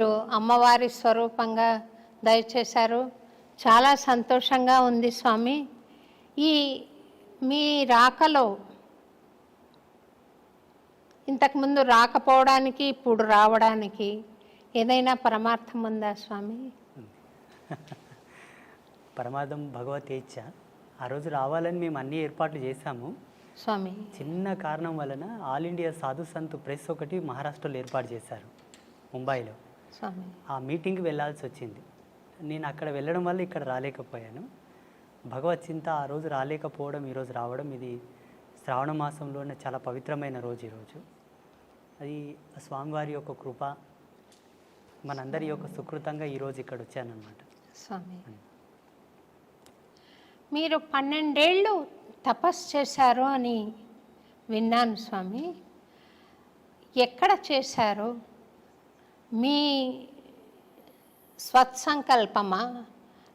మీరు అమ్మవారి స్వరూపంగా దయచేశారు. చాలా సంతోషంగా ఉంది స్వామి. ఈ మీ రాకలో ఇంతకుముందు రాకపోవడానికి ఇప్పుడు రావడానికి ఏదైనా పరమార్థం ఉందా స్వామి? పరమార్థం భగవతేచ్ఛ ఆ రోజు రావాలని మేము అన్ని ఏర్పాట్లు చేశాము. స్వామి. చిన్న కారణం వలన ఆల్ ఇండియా సాధు సంత్ ప్రెస్ ఒకటి మహారాష్ట్రలో ఏర్పాటు చేశారు ముంబైలో. ఆ మీటింగ్కి వెళ్ళాల్సి వచ్చింది. నేను అక్కడ వెళ్ళడం వల్ల ఇక్కడ రాలేకపోయాను. భగవత్ చింత ఆ రోజు రాలేకపోవడం ఈరోజు రావడం ఇది శ్రావణ మాసంలోనే చాలా పవిత్రమైన రోజు ఈరోజు అది స్వామివారి యొక్క కృప మనందరి యొక్క సుకృతంగా ఈరోజు ఇక్కడ వచ్చానన్నమాట. స్వామి. మీరు పన్నెండేళ్ళు తపస్సు చేశారు అని విన్నాను స్వామి. ఎక్కడ చేశారు? మీ స్వత్సంకల్పమా?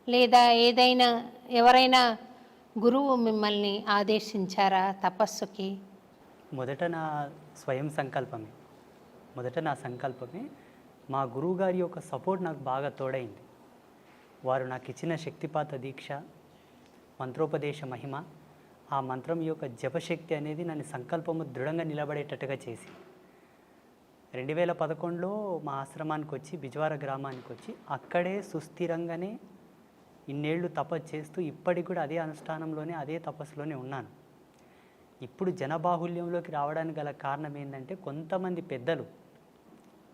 లేదా ఏదైనా ఎవరైనా గురువు మిమ్మల్ని ఆదేశించారా తపస్సుకి? మొదట నా స్వయం సంకల్పమే. మొదట నా సంకల్పమే. మా గురువుగారి యొక్క సపోర్ట్ నాకు బాగా తోడైంది. వారు నాకు ఇచ్చిన శక్తిపాత దీక్ష మంత్రోపదేశ మహిమ ఆ మంత్రం యొక్క జపశక్తి అనేది నన్ను సంకల్పము దృఢంగా నిలబడేటట్టుగా చేసి రెండు వేల పదకొండులో మా ఆశ్రమానికి వచ్చి బిజవార గ్రామానికి వచ్చి అక్కడే సుస్థిరంగానే ఇన్నేళ్ళు తపస్సు చేస్తూ ఇప్పటికి కూడా అదే అనుష్ఠానంలోనే అదే తపస్సులోనే ఉన్నాను. ఇప్పుడు జనబాహుల్యంలోకి రావడానికి గల కారణం ఏంటంటే కొంతమంది పెద్దలు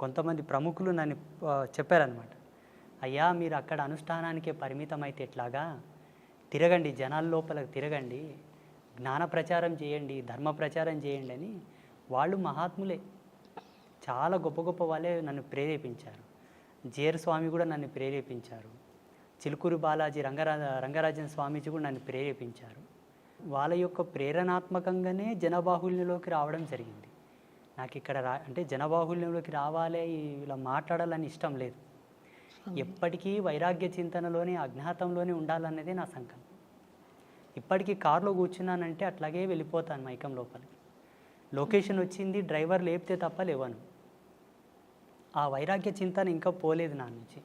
కొంతమంది ప్రముఖులు నన్ను చెప్పారనమాట అయ్యా మీరు అక్కడ అనుష్ఠానానికే పరిమితం అయితే ఎట్లాగా? తిరగండి జనాల లోపల తిరగండి జ్ఞాన ప్రచారం చేయండి ధర్మ ప్రచారం చేయండి అని వాళ్ళు మహాత్ములే. చాలా గొప్ప గొప్ప వాళ్ళే నన్ను ప్రేరేపించారు. జేర్ స్వామి కూడా నన్ను ప్రేరేపించారు. చిలుకూరు బాలాజీ రంగరా రంగరాజన్ స్వామీజీ కూడా నన్ను ప్రేరేపించారు. వాళ్ళ యొక్క ప్రేరణాత్మకంగానే జనబాహుల్యంలోకి రావడం జరిగింది. నాకు ఇక్కడ రా అంటే జనబాహుల్యంలోకి రావాలి ఇలా మాట్లాడాలని ఇష్టం లేదు. ఎప్పటికీ వైరాగ్య చింతనలోనే అజ్ఞాతంలోనే ఉండాలన్నదే నా సంకల్పం. ఇప్పటికీ కారులో కూర్చున్నానంటే అట్లాగే వెళ్ళిపోతాను మైకం లోపలికి. లొకేషన్ వచ్చింది డ్రైవర్ లేపితే తప్ప లేవను. ఆ వైరాగ్య చింతన ఇంకా పోలేదు నా నుంచి.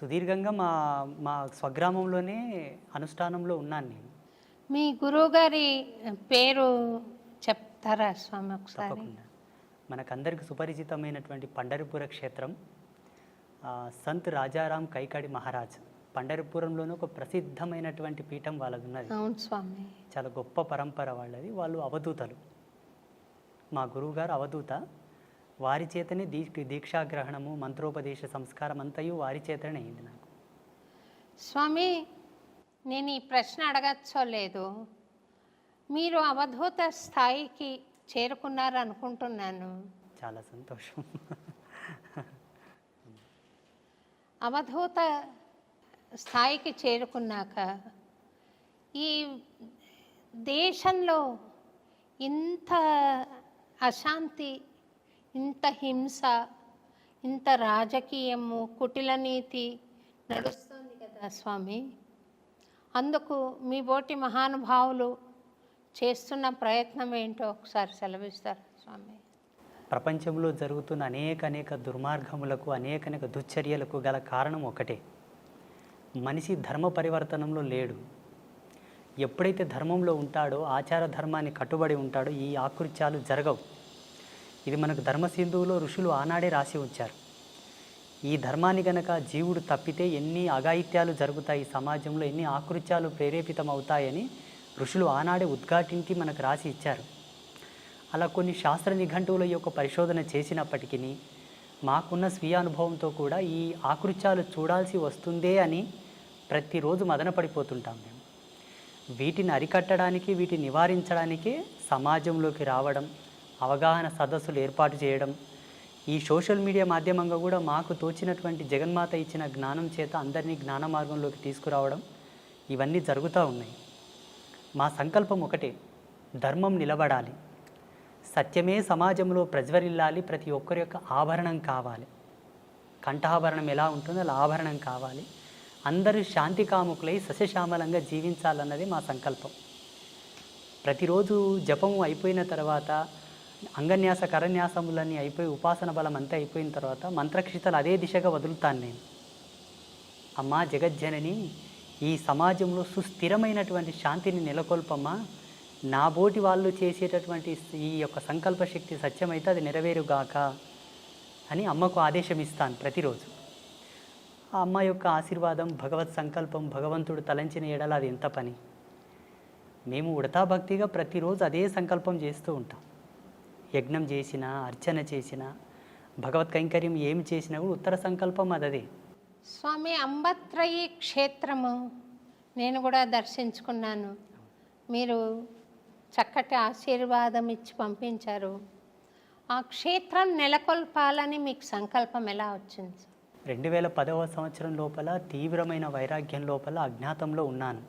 సుదీర్ఘంగా మా మా స్వగ్రామంలోనే అనుష్ఠానంలో ఉన్నాను నేను. మీ గురువుగారి పేరు చెప్తారా స్వామి ఒకసారి? మనకందరికి సుపరిచితమైనటువంటి పండరిపుర క్షేత్రం సంత్ రాజారాం కైకాడి మహారాజ్. పండరిపురంలోనే ఒక ప్రసిద్ధమైనటువంటి పీఠం వాళ్ళది ఉన్నది అవును స్వామి. చాలా గొప్ప పరంపర వాళ్ళది. వాళ్ళు అవధూతలు. మా గురువుగారు అవధూత. వారి చేతనే దీ దీక్షాగ్రహణము మంత్రోపదేశ సంస్కారం అంతయు వారి చేతనే అయింది నాకు. స్వామి నేను ఈ ప్రశ్న అడగచ్చో లేదు. మీరు అవధూత స్థాయికి చేరుకున్నారు అనుకుంటున్నాను చాలా సంతోషం. అవధూత స్థాయికి చేరుకున్నాక ఈ దేశంలో ఇంత అశాంతి ఇంత హింస ఇంత రాజకీయము కుటిల నీతి నడుస్తుంది కదా స్వామి. అందుకు మీ బోటి మహానుభావులు చేస్తున్న ప్రయత్నం ఏంటో ఒకసారి సెలవిస్తారు స్వామి? ప్రపంచంలో జరుగుతున్న అనేక అనేక దుర్మార్గములకు అనేక అనేక దుశ్చర్యలకు గల కారణం ఒకటే. మనిషి ధర్మ పరివర్తనంలో లేడు. ఎప్పుడైతే ధర్మంలో ఉంటాడో ఆచార ధర్మాన్ని కట్టుబడి ఉంటాడో ఈ ఆకృత్యాలు జరగవు. ఇది మనకు ధర్మసింధువులో ఋషులు ఆనాడే రాసి ఉంచారు. ఈ ధర్మాన్ని గనక జీవుడు తప్పితే ఎన్ని అఘాయిత్యాలు జరుగుతాయి? సమాజంలో ఎన్ని ఆకృత్యాలు ప్రేరేపితం అవుతాయని ఋషులు ఆనాడే ఉద్ఘాటించి మనకు రాసి ఇచ్చారు. అలా కొన్ని శాస్త్ర నిఘంటువుల యొక్క పరిశోధన చేసినప్పటికీ మాకున్న స్వీయ అనుభవంతో కూడా ఈ ఆకృత్యాలు చూడాల్సి వస్తుందే అని ప్రతిరోజు మదనపడిపోతుంటాం మేము. వీటిని అరికట్టడానికి వీటిని నివారించడానికి సమాజంలోకి రావడం అవగాహన సదస్సులు ఏర్పాటు చేయడం ఈ సోషల్ మీడియా మాధ్యమంగా కూడా మాకు తోచినటువంటి జగన్మాత ఇచ్చిన జ్ఞానం చేత అందరినీ జ్ఞాన మార్గంలోకి తీసుకురావడం ఇవన్నీ జరుగుతూ ఉన్నాయి. మా సంకల్పం ఒకటే ధర్మం నిలబడాలి. సత్యమే సమాజంలో ప్రజ్వరిల్లాలి ప్రతి ఒక్కరి యొక్క ఆభరణం కావాలి. కంఠాభరణం ఎలా ఉంటుందో అలా ఆభరణం కావాలి. అందరూ శాంతి కాముకులై సస్యశ్యామలంగా జీవించాలన్నది మా సంకల్పం. ప్రతిరోజు జపము అయిపోయిన తర్వాత అంగన్యాస కరన్యాసములన్నీ అయిపోయి ఉపాసన బలం అంతా అయిపోయిన తర్వాత మంత్రక్షితలు అదే దిశగా వదులుతాను నేను. అమ్మా జగజ్జనని ఈ సమాజంలో సుస్థిరమైనటువంటి శాంతిని నెలకొల్పమ్మా. నా బోటి వాళ్ళు చేసేటటువంటి ఈ యొక్క సంకల్ప శక్తి సత్యమైతే అది నెరవేరుగాక అని అమ్మకు ఆదేశం ఇస్తాను ప్రతిరోజు. ఆ అమ్మ యొక్క ఆశీర్వాదం భగవత్ సంకల్పం భగవంతుడు తలంచిన ఎడల అది ఎంత పని. మేము ఉడతా భక్తిగా ప్రతిరోజు అదే సంకల్పం చేస్తూ ఉంటాం. యజ్ఞం చేసినా అర్చన చేసినా భగవత్ కైంకర్యం ఏమి చేసినా కూడా ఉత్తర సంకల్పం అదదే. స్వామి అంబత్రయి క్షేత్రము నేను కూడా దర్శించుకున్నాను. మీరు చక్కటి ఆశీర్వాదం ఇచ్చి పంపించారు. ఆ క్షేత్రం నెలకొల్పాలని మీకు సంకల్పం ఎలా వచ్చింది? రెండు వేల పదవ సంవత్సరం లోపల తీవ్రమైన వైరాగ్యం లోపల అజ్ఞాతంలో ఉన్నాను.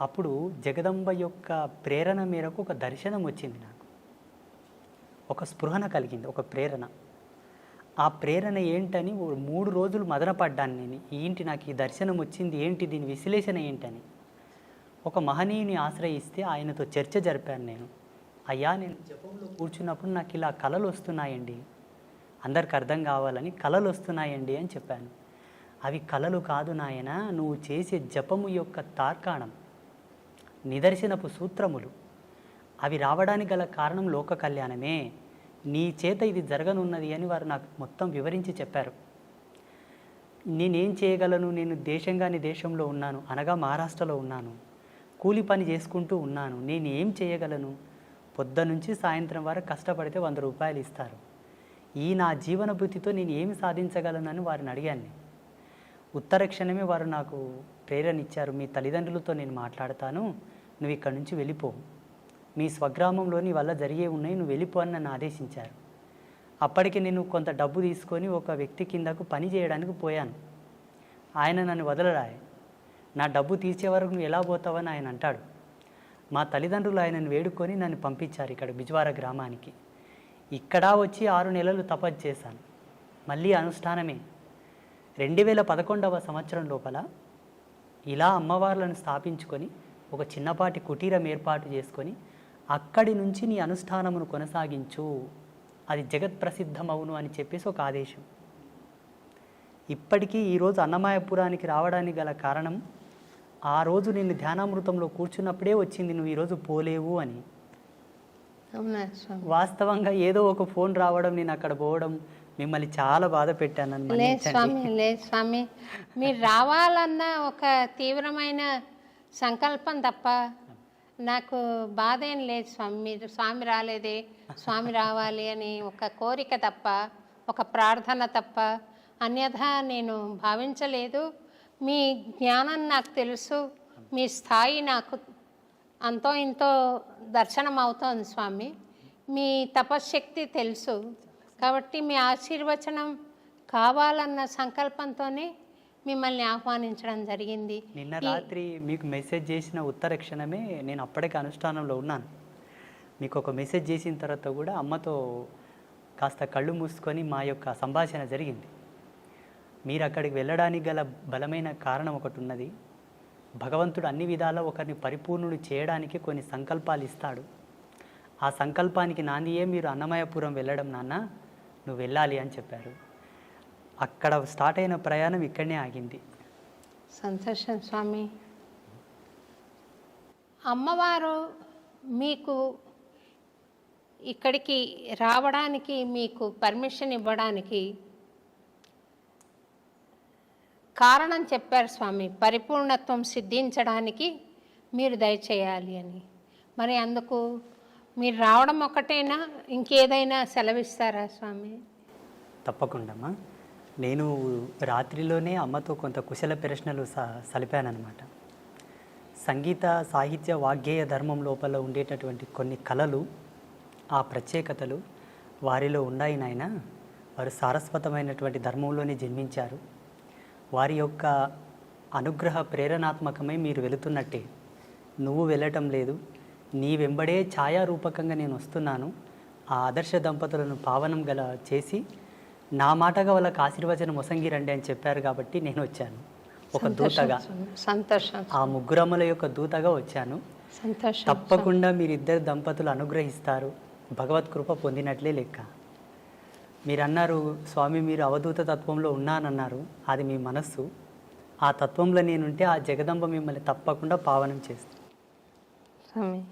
అప్పుడు జగదంబ యొక్క ప్రేరణ మేరకు ఒక దర్శనం వచ్చింది నాకు. ఒక స్పృహన కలిగింది ఒక ప్రేరణ. ఆ ప్రేరణ ఏంటని మూడు రోజులు మదనపడ్డాను నేను. ఏంటి నాకు ఈ దర్శనం వచ్చింది? ఏంటి దీని విశ్లేషణ ఏంటని. ఒక మహనీయుని ఆశ్రయిస్తే ఆయనతో చర్చ జరిపాను నేను. అయ్యా నేను జపంలో కూర్చున్నప్పుడు నాకు ఇలా కళలు వస్తున్నాయండి. అందరికి అర్థం కావాలని కళలు వస్తున్నాయండి అని చెప్పాను. అవి కళలు కాదు నాయన నువ్వు చేసే జపము యొక్క తార్కాణం నిదర్శనపు సూత్రములు. అవి రావడానికి గల కారణం లోక కళ్యాణమే. నీ చేత ఇది జరగనున్నది అని వారు నాకు మొత్తం వివరించి చెప్పారు. నేనేం చేయగలను? నేను దేశంగాని దేశంలో ఉన్నాను. అనగా మహారాష్ట్రలో ఉన్నాను. కూలి పని చేసుకుంటూ ఉన్నాను. నేను ఏం చేయగలను? పొద్దు నుంచి సాయంత్రం వరకు కష్టపడితే వంద రూపాయలు ఇస్తారు. ఈ నా జీవన భృతితో నేను ఏమి సాధించగలనని వారిని అడిగాను ఉత్తర క్షణమే వారు నాకు ప్రేరణ ఇచ్చారు మీ తల్లిదండ్రులతో నేను మాట్లాడతాను. నువ్వు ఇక్కడి నుంచి వెళ్ళిపో. మీ స్వగ్రామంలోని వల్ల జరిగే ఉన్నాయి నువ్వు వెళ్ళిపో అని నన్ను ఆదేశించారు. అప్పటికి నేను కొంత డబ్బు తీసుకొని ఒక వ్యక్తి కిందకు పని చేయడానికి పోయాను. ఆయన నన్ను వదలరాయి. నా డబ్బు తీర్చే వరకు నువ్వు ఎలా పోతావని ఆయన అంటాడు. మా తల్లిదండ్రులు ఆయనను వేడుకొని నన్ను పంపించారు ఇక్కడ బిజ్వార గ్రామానికి. ఇక్కడ వచ్చి ఆరు నెలలు తపస్సు చేశాను. మళ్ళీ అనుష్ఠానమే. రెండు వేల పదకొండవ సంవత్సరం లోపల ఇలా అమ్మవార్లను స్థాపించుకొని ఒక చిన్నపాటి కుటీరం ఏర్పాటు చేసుకొని అక్కడి నుంచి నీ అనుష్ఠానమును కొనసాగించు. అది జగత్ ప్రసిద్ధమవును అని చెప్పేసి ఒక ఆదేశం. ఇప్పటికీ ఈరోజు అన్నమాయపురానికి రావడానికి గల కారణం ఆ రోజు నిన్ను ధ్యానామృతంలో కూర్చున్నప్పుడే వచ్చింది నువ్వు ఈరోజు పోలేవు అని. వాస్తవంగా ఏదో ఒక ఫోన్ రావడం నేను అక్కడ పోవడం మిమ్మల్ని చాలా బాధ పెట్టాను లేదు. స్వామి లేదు స్వామి. మీరు రావాలన్న ఒక తీవ్రమైన సంకల్పం తప్ప నాకు బాధ ఏం లేదు స్వామి మీరు స్వామి రాలేదే స్వామి రావాలి అని ఒక కోరిక తప్ప ఒక ప్రార్థన తప్ప అన్యథా నేను భావించలేదు. మీ జ్ఞానం నాకు తెలుసు మీ స్థాయి నాకు అంతో ఇంతో దర్శనం అవుతోంది స్వామి. మీ తపశ్శక్తి తెలుసు కాబట్టి మీ ఆశీర్వచనం కావాలన్న సంకల్పంతోనే మిమ్మల్ని ఆహ్వానించడం జరిగింది. నిన్న రాత్రి మీకు మెసేజ్ చేసిన ఉత్తర క్షణమే నేను అప్పటికే అనుష్ఠానంలో ఉన్నాను. మీకు ఒక మెసేజ్ చేసిన తర్వాత కూడా అమ్మతో కాస్త కళ్ళు మూసుకొని మా యొక్క సంభాషణ జరిగింది. మీరు అక్కడికి వెళ్ళడానికి గల బలమైన కారణం ఒకటి ఉన్నది భగవంతుడు అన్ని విధాలా ఒకరిని పరిపూర్ణుడు చేయడానికి కొన్ని సంకల్పాలు ఇస్తాడు. ఆ సంకల్పానికి నాందియే మీరు అన్నమయపురం వెళ్ళడం నాన్న నువ్వు వెళ్ళాలి అని చెప్పారు. అక్కడ స్టార్ట్ అయిన ప్రయాణం ఇక్కడనే ఆగింది. సంతోషం స్వామి. అమ్మవారు మీకు ఇక్కడికి రావడానికి మీకు పర్మిషన్ ఇవ్వడానికి కారణం చెప్పారు స్వామి. పరిపూర్ణత్వం సిద్ధించడానికి మీరు దయచేయాలి అని. మరి అందుకు మీరు రావడం ఒకటేనా? ఇంకేదైనా సెలవిస్తారా స్వామి? తప్పకుండామా నేను రాత్రిలోనే అమ్మతో కొంత కుశల ప్రశ్నలు స సలిపానమాట సంగీత సాహిత్య వాగ్గేయ ధర్మం లోపల ఉండేటటువంటి కొన్ని కళలు ఆ ప్రత్యేకతలు వారిలో ఉన్నాయి నాయన. వారు సారస్వతమైనటువంటి ధర్మంలోనే జన్మించారు. వారి యొక్క అనుగ్రహ ప్రేరణాత్మకమై మీరు వెళుతున్నట్టే. నువ్వు వెళ్ళటం లేదు. నీ వెంబడే ఛాయారూపకంగా నేను వస్తున్నాను. ఆ ఆదర్శ దంపతులను పావనం గల చేసి నా మాటగా వాళ్ళకి ఆశీర్వచనం మొసంగిరండి అని చెప్పారు కాబట్టి నేను వచ్చాను. ఒక దూతగా. సంతోషం ఆ ముగ్గురమ్మల యొక్క దూతగా వచ్చాను. సంతోషం తప్పకుండా మీరిద్దరు దంపతులు అనుగ్రహిస్తారు. భగవత్ కృప పొందినట్లే లెక్క. మీరు అన్నారు స్వామి మీరు అవధూత తత్వంలో ఉన్నానన్నారు. అది మీ మనస్సు. ఆ తత్వంలో నేనుంటే ఆ జగదంబ మిమ్మల్ని తప్పకుండా పావనం చేస్తుంది స్వామి